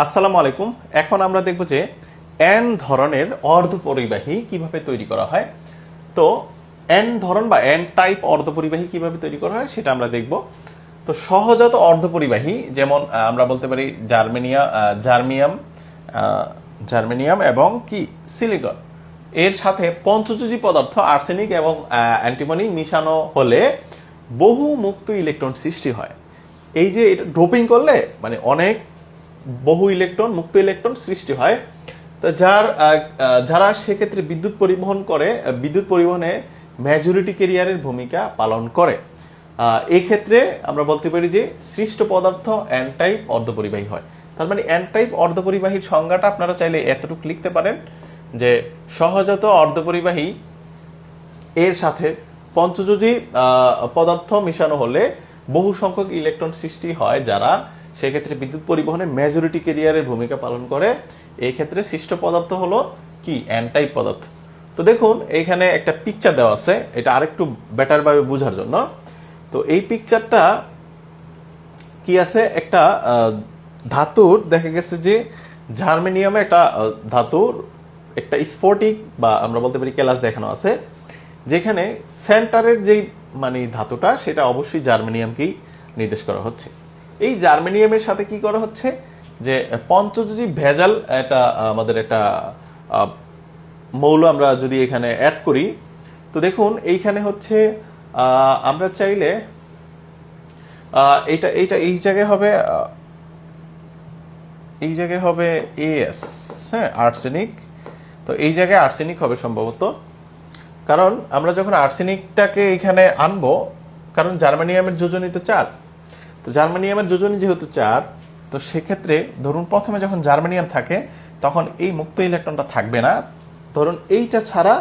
আসসালামু আলাইকুম। এখন আমরা দেখব যে এন ধরনের অর্ধপরিবাহী কীভাবে তৈরি করা হয়। তো এন ধরন বা এন টাইপ অর্ধপরিবাহী কীভাবে তৈরি করা হয় সেটা আমরা দেখব। তো সহজাত অর্ধপরিবাহী, যেমন আমরা বলতে পারি জার্মেনিয়া জার্মিয়াম জার্মেনিয়াম এবং কি? সিলিকন। এর সাথে পঞ্চযোজী পদার্থ, আর্সেনিক এবং অ্যান্টিমনি মিশানো হলে বহু মুক্ত ইলেকট্রন সৃষ্টি হয়। এই যে এটা ডোপিং করলে মানে অনেক বহু ইলেকট্রন, মুক্ত ইলেকট্রন সৃষ্টি হয়। তো যার যারা সেক্ষেত্রে বিদ্যুৎ পরিবহন করে বিদ্যুৎ পরিবহনে মেজরিটি কেরিয়ারের ভূমিকা পালন করে। এই ক্ষেত্রে আমরা বলতে পারি যে সৃষ্ট পদার্থ এন টাইপ অর্ধপরিবাহী হয়। তার মানে এন টাইপ অর্ধপরিবাহীর সংজ্ঞাটা আপনারা চাইলে এতটুকু লিখতে পারেন যে সহজাত অর্ধপরিবাহী এর সাথে পঞ্চযোজী পদার্থ মিশানো হলে বহু সংখ্যক ইলেকট্রন সৃষ্টি হয় যারা সেক্ষেত্রে বিদ্যুৎ পরিবহনে মেজরিটি কেরিয়ারের ভূমিকা পালন করে। এই ক্ষেত্রে সৃষ্ট পদার্থ হলো কি? অ্যান্টাইপ পদার্থ। তো দেখুন, এইখানে একটা পিকচার দেওয়া আছে। এটা আরেকটু বেটার ভাবে বোঝার জন্য। তো এই পিকচারটা কি আছে? একটা ধাতুর, দেখা গেছে যে জার্মেনিয়ামে একটা ধাতুর, একটা স্ফটিক বা আমরা বলতে পারি কেলাস দেখানো আছে, যেখানে সেন্টারের যেই মানে ধাতুটা, সেটা অবশ্যই জার্মেনিয়ামকেই নির্দেশ করা হচ্ছে। এই জার্মেনিয়ামের সাথে কি করা হচ্ছে? যে পঞ্চযোজী ভেজাল এটা আমাদের একটা মৌল আমরা যদি এখানে অ্যাড করি, তো দেখুন এইখানে হচ্ছে আমরা চাইলে এটা এইটা এই জায়গায় হবে এই জায়গায় হবে এএস হ্যাঁ আর্সেনিক তো এই জায়গায় আর্সেনিক হবে সম্ভবত। কারণ আমরা যখন আর্সেনিকটাকে এখানে আনব, কারণ জার্মানিয়ামের যোজনী তো চার। তো জার্মানিয়ামের যোজনী যেহেতু চার, তো সেক্ষেত্রে ধরুন প্রথমে যখন জার্মানিয়াম থাকে, তখন এই মুক্ত ইলেকট্রনটা থাকবে না। ধরুন এইটা ছাড়া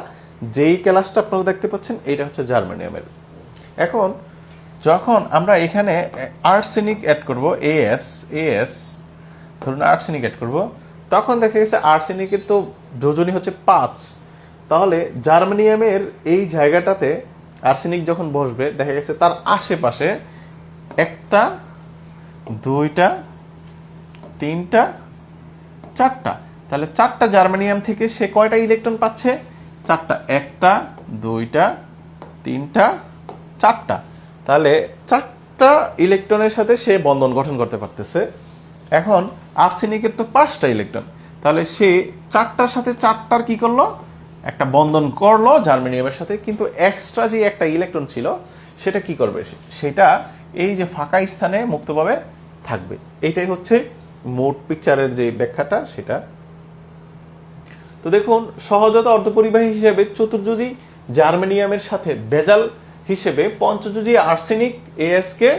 যেই ক্লাসটা আপনারা দেখতে পাচ্ছেন, এইটা হচ্ছে জার্মানিয়ামের। এখন যখন আমরা এখানে আর্সেনিক অ্যাড করব এএস এএস ধরুন আর্সেনিক অ্যাড করব, তখন দেখা গেছে আর্সেনিকের তো যোজনী হচ্ছে পাঁচ। তাহলে জার্মানিয়ামের এই জায়গাটাতে আর্সেনিক যখন বসবে, দেখা গেছে তার আশেপাশে একটা, দুইটা, তিনটা, চারটা। তাহলে চারটা জার্মানিয়াম থেকে সে কয়টা ইলেকট্রন পাচ্ছে? চারটা। একটা, দুইটা, তিনটা, চারটা। তাহলে চারটা ইলেকট্রনের সাথে সে বন্ধন গঠন করতে পারতেছে। এখন আর্সেনিকের তো পাঁচটা ইলেকট্রন। তাহলে সে চারটার সাথে চারটার কি করল? একটা বন্ধন করল জার্মেনিয়ামের সাথে, কিন্তু এক্সট্রা যে একটা ইলেকট্রন ছিল সেটা কি করবে? সেটা এই যে ফাঁকা স্থানে মুক্তভাবে থাকবে। এটাই হচ্ছে মোট পিকচারের যে ব্যাখ্যাটা, সেটা। তো দেখুন, সহজাত অর্ধপরিবাহী হিসেবে চতুর্যোজী জার্মেনিয়ামের সাথে বেজাল হিসেবে পঞ্চযোজী আর্সেনিক এএস কে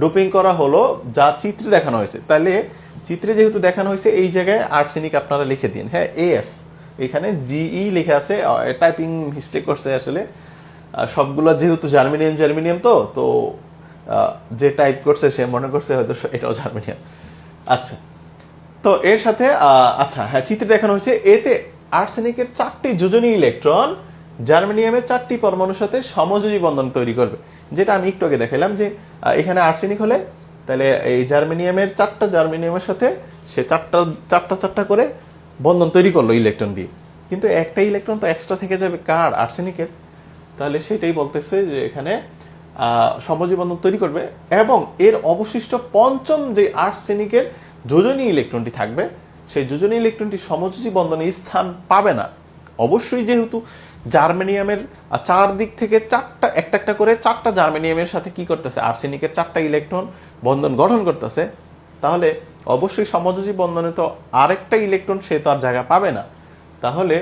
ডোপিং করা হলো, যা চিত্রে দেখানো হয়েছে। তাহলে চিত্রে যেহেতু দেখানো হয়েছে, এই জায়গায় আর্সেনিক আপনারা লিখে দিন। হ্যাঁ এএস এখানে জিই লেখা আছে টাইপিং মিস্টেক করছে আসলে। সবগুলো যেহেতু জার্মেনিয়াম জার্মেনিয়াম তো তো যে টাইপ করছে সে মনে করছে হয়তো এটাও জার্মেনিয়াম। আচ্ছা। তো এর সাথে আচ্ছা হ্যাঁ চিত্রে দেখানো হয়েছে, এতে আর্সেনিকের চারটি যোজনী ইলেকট্রন জার্মেনিয়ামের চারটি পরমাণুর সাথে সমযোজী বন্ধন তৈরি করবে। যেটা আমি একটু আগে দেখালাম যে এখানে আর্সেনিক হলে তাহলে এই জার্মেনিয়ামের চারটা জার্মেনিয়ামের সাথে সে চারটা চারটা চারটা করে বন্ধন তৈরি করল ইলেকট্রন দিয়ে। কিন্তু একটা ইলেকট্রন তো এক্সট্রা থেকে যাবে কার? আর্সেনিকের। তাহলে সেটাই বলতেছে যে এখানে আহ, সমযোজী বন্ধন তৈরি করবে এবং এর অবশিষ্ট পঞ্চম যে আর্সেনিকের যোজনী ইলেকট্রনটি থাকবে সেই যোজনী ইলেকট্রনটি সমযোজী বন্ধনে স্থান পাবে না। অবশ্যই যেহেতু জার্মেনিয়ামের চার দিক থেকে চারটা একটা একটা করে চারটা জার্মেনিয়ামের সাথে কি করতেছে আর্সেনিকের চারটা ইলেকট্রন বন্ধন গঠন করতেছে তাহলে অবশ্যই সমযোজী বন্ধনে তো আরেকটা ইলেকট্রন সে তো আর জায়গা পাবে না। তাহলে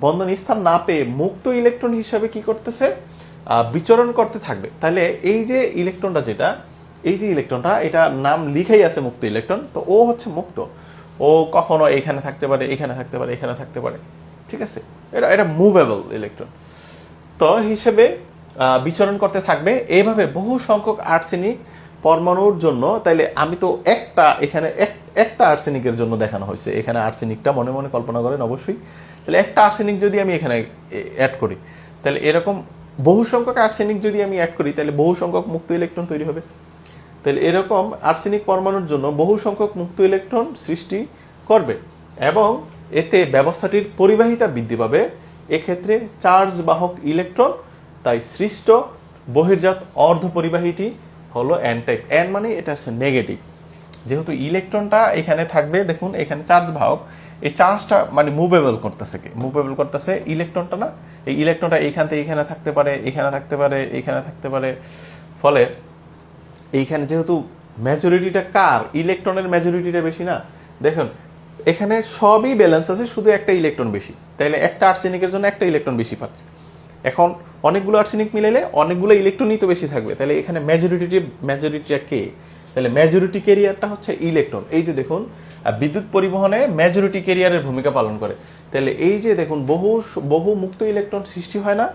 বন্ধন স্থান না পেয়ে মুক্ত ইলেকট্রন হিসাবে কি করতেছে? বিচরণ করতে থাকবে। তাহলে এই যে ইলেকট্রনটা যেটা, এই যে ইলেকট্রনটা, এটা নাম লিখেই আছে মুক্ত ইলেকট্রন। তো ও হচ্ছে মুক্ত। ও কখনো এখানে থাকতে পারে, এখানে থাকতে পারে, এখানে থাকতে পারে। ঠিক আছে? এটা এটা মুভেবল ইলেকট্রন তো হিসেবে বিচরণ করতে থাকবে। এইভাবে বহু সংখ্যক আর্সেনিক পরমাণুর জন্য, তাইলে আমি তো একটা, এখানে এক- একটা আর্সেনিকের জন্য দেখানো হয়েছে। এখানে আর্সেনিকটা মনে মনে কল্পনা করেন অবশ্যই। তাহলে একটা আর্সেনিক যদি আমি এখানে অ্যাড করি, তাহলে এরকম বহু সংখ্যক আর্সেনিক যদি আমি অ্যাড করি, তাহলে বহু সংখ্যক মুক্ত ইলেকট্রন তৈরি হবে। তাহলে এরকম আর্সেনিক পরমাণুর জন্য বহু সংখ্যক মুক্ত ইলেকট্রন সৃষ্টি করবে এবং এতে ব্যবস্থাটির পরিবাহিতা বৃদ্ধি পাবে। এক্ষেত্রে চার্জ বাহক ইলেকট্রন তাই সৃষ্ট বহির্জাত অর্ধ অর্ধপরিবাহীটি হলো এন টাইপ এন মানে এটা হচ্ছে নেগেটিভ যেহেতু ইলেকট্রনটা এখানে থাকবে, দেখুন, এখানে চার্জ বাহক এই চার্জটা মানে মুভেবল করতেছে কি? মুভেবল করতেছে ইলেকট্রনটা না? এই ইলেকট্রনটা এইখান থেকে এখানে থাকতে পারে, এখানে থাকতে পারে, এখানে থাকতে পারে। ফলে এইখানে যেহেতু মেজরিটিটা কার? ইলেকট্রনের মেজরিটিটা বেশি না? দেখুন, এখানে সবই ব্যালেন্স আছে, শুধু একটা ইলেকট্রন বেশি। তাইলে একটা আর্সেনিকের জন্য একটা ইলেকট্রন বেশি পাচ্ছে। এখন অনেকগুলো আর্সেনিক মিলাইলে অনেকগুলো ইলেকট্রনই তো বেশি থাকবে। তাহলে এখানে মেজরিটি মেজরিটিটা কে? তাহলে মেজরিটি ক্যারিয়ারটা হচ্ছে ইলেকট্রন এই যে দেখুন বিদ্যুৎ পরিবহনে মেজরিটি ক্যারিয়ারের ভূমিকা পালন করে। তাহলে এই যে দেখুন, বহু বহু মুক্ত ইলেকট্রন সৃষ্টি হয় না,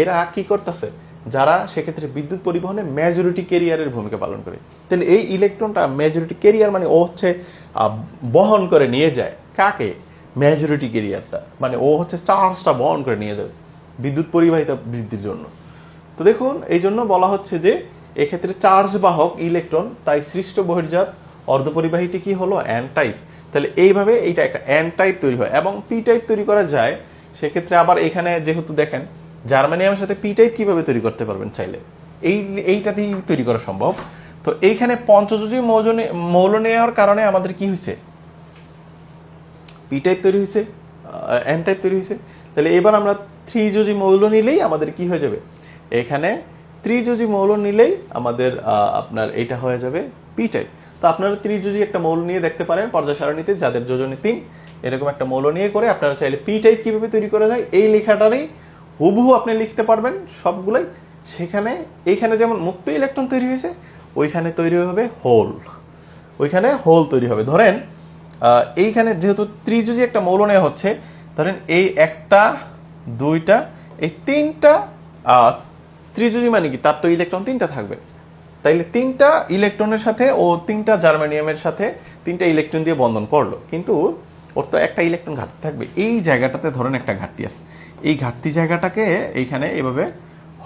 এরা কি করতেছে? যারা সেক্ষেত্রে বিদ্যুৎ পরিবহনে মেজরিটি ক্যারিয়ারের ভূমিকা পালন করে। তাহলে এই ইলেকট্রনটা মেজরিটি ক্যারিয়ার মানে ও হচ্ছে বহন করে নিয়ে যায়। কাকে? মেজরিটি ক্যারিয়ারটা মানে ও হচ্ছে চার্জটা বহন করে নিয়ে যাবে বিদ্যুৎ পরিবাহিতা বৃদ্ধির জন্য। তো দেখুন, এই জন্য বলা হচ্ছে যে এক্ষেত্রে চার্জ বাহক ইলেকট্রন তাই সৃষ্ট বহির্জাত অর্ধপরিবাহীটি কি হলো? অ্যান টাইপ তাহলে এইভাবে এইটা একটা অ্যান টাইপ তৈরি হয় এবং পি টাইপ তৈরি করা যায়, সেক্ষেত্রে আবার এখানে যেহেতু দেখেন জার্মানিয়ামের সাথে পি টাইপ কীভাবে তৈরি করতে পারবেন চাইলে? এই এইটাতেই তৈরি করা সম্ভব। তো এইখানে পঞ্চযোজী মৌল মৌল নেওয়ার কারণে আমাদের কি হয়েছে পি টাইপ তৈরি হয়েছে এন টাইপ তৈরি হয়েছে তাহলে এবার আমরা থ্রি যোজি মৌল নিলেই আমাদের কি হয়ে যাবে? এখানে ত্রিযোজি মৌল নিলেই আমাদের আপনার এটা হয়ে যাবে পি টাইপ তো আপনারা ত্রিযোজি একটা মৌল নিয়ে দেখতে পারেন পর্যায় সারণীতে যাদের যোজনী তিন, এরকম একটা মৌল নিয়ে করে আপনারা চাইলে পি টাইপ কীভাবে তৈরি করা যায়, এই লেখাটারই হুবহু আপনি লিখতে পারবেন সবগুলোই। সেখানে, এইখানে যেমন মুক্ত ইলেকট্রন তৈরি হয়েছে, ওইখানে তৈরি হবে হোল। ওইখানে হোল তৈরি হবে। ধরেন এইখানে যেহেতু ত্রিযোজি একটা মৌল নেওয়া হচ্ছে, ধরেন এই একটা, দুইটা, এই তিনটা ত্রিযোজি মানে কি? তার তো ইলেকট্রন তিনটা থাকবে। তাইলে তিনটা ইলেকট্রনের সাথে ও তিনটা জার্মানিয়ামের সাথে তিনটা ইলেকট্রন দিয়ে বন্ধন করল। কিন্তু ওর তো একটা ইলেকট্রন ঘাটতি থাকবে। এই জায়গাটাতে ধরেন একটা ঘাটতি আছে। এই ঘাটতি জায়গাটাকে এইখানে এভাবে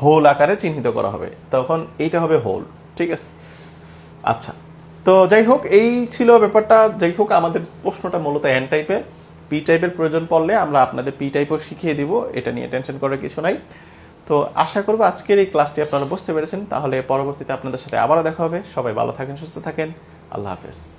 হোল আকারে চিহ্নিত করা হবে। তখন এইটা হবে হোল। ঠিক আছে? আচ্ছা। তো যাই হোক, এই ছিল ব্যাপারটা। যাই হোক, আমাদের প্রশ্নটা মূলত এন টাইপের পি টাইপের প্রয়োজন পড়লে আমরা আপনাদের পি টাইপও শিখিয়ে দিব। এটা নিয়ে টেনশন করার কিছু নাই। তো আশা করব আজকের এই ক্লাসটি আপনারা বুঝতে পেরেছেন। তাহলে পরবর্তীতে আপনাদের সাথে আবারও দেখা হবে। সবাই ভালো থাকেন, সুস্থ থাকেন। আল্লাহ হাফেজ।